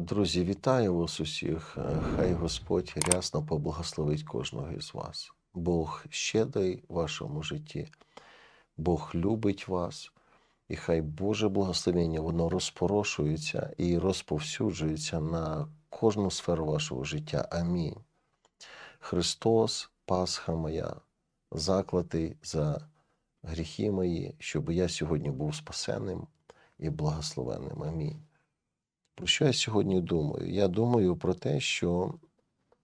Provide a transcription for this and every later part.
Друзі, вітаю вас усіх. Е, Хай Господь рясно поблагословить кожного із вас. Бог щедрий в вашому житті, Бог любить вас, і хай Боже благословення воно розпорошується і розповсюджується на кожну сферу вашого життя. Амінь. Христос, Пасха моя, заклатий за гріхи мої, щоб я сьогодні був спасенним і благословенним. Амінь. Про що я сьогодні думаю? Я думаю про те, що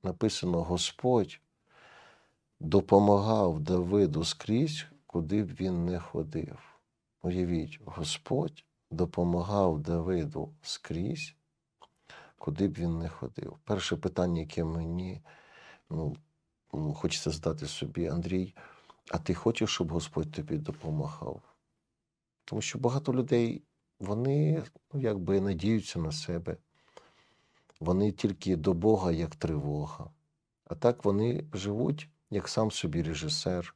написано Господь допомагав Давиду скрізь, куди б він не ходив. Уявіть, Господь допомагав Давиду скрізь, куди б він не ходив. Перше питання, яке мені ну, хочеться задати собі, Андрій, а ти хочеш, щоб Господь тобі допомагав? Тому що багато людей вони ну, якби надіються на себе. Вони тільки до Бога як тривога. А так вони живуть як сам собі режисер.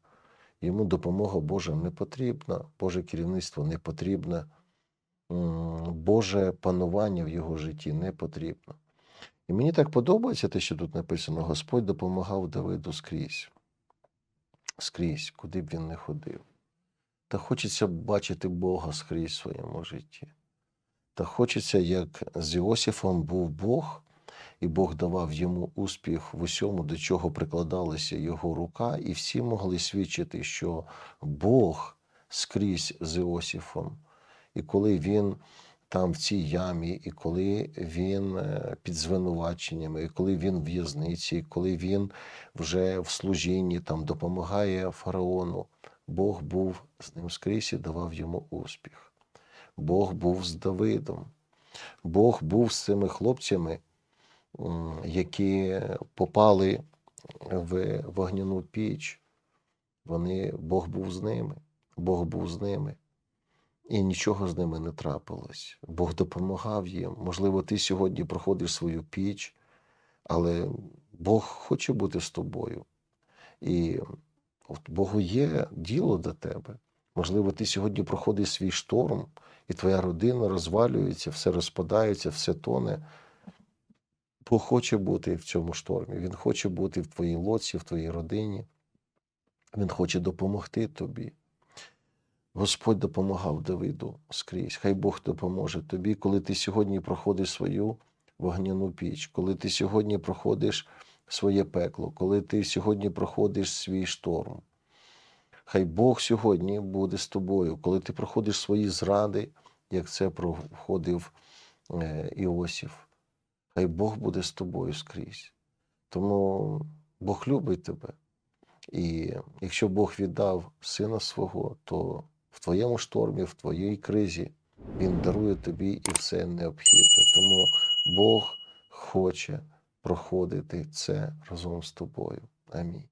Йому допомога Божа не потрібна, Боже керівництво не потрібне, Боже панування в його житті не потрібно. І мені так подобається те, що тут написано: Господь допомагав Давиду скрізь, скрізь, куди б він не ходив. Та хочеться бачити Бога скрізь в своєму житті. Та хочеться, як з Іосифом був Бог, і Бог давав йому успіх в усьому, до чого прикладалася його рука, і всі могли свідчити, що Бог скрізь з Іосифом. І коли він там в цій ямі, і коли він е, під звинуваченнями, і коли він в в'язниці, і коли він вже в служінні там допомагає фараону, Бог був з ним скрізь і давав йому успіх. Бог був з Давидом. Бог був з цими хлопцями, які попали в вогняну піч. Вони, Бог був з ними, Бог був з ними. І нічого з ними не трапилось. Бог допомагав їм. Можливо, ти сьогодні проходиш свою піч, але Бог хоче бути з тобою. І от Богу є діло до тебе. Можливо, ти сьогодні проходиш свій шторм, і твоя родина розвалюється, все розпадається, все тоне. Бог хоче бути в цьому штормі. Він хоче бути в твоїй лоці, в твоїй родині. Він хоче допомогти тобі. Господь допомагав Давиду скрізь. Хай Бог допоможе тобі, коли ти сьогодні проходиш свою вогняну піч, коли ти сьогодні проходиш своє пекло, коли ти сьогодні проходиш свій шторм. Хай Бог сьогодні буде з тобою, коли ти проходиш свої зради, як це проходив е, Іосиф. Хай Бог буде з тобою скрізь. Тому Бог любить тебе. І якщо Бог віддав сина свого, то в твоєму штормі, в твоїй кризі Він дарує тобі і все необхідне. Тому Бог хоче проходити це разом з тобою. Амінь.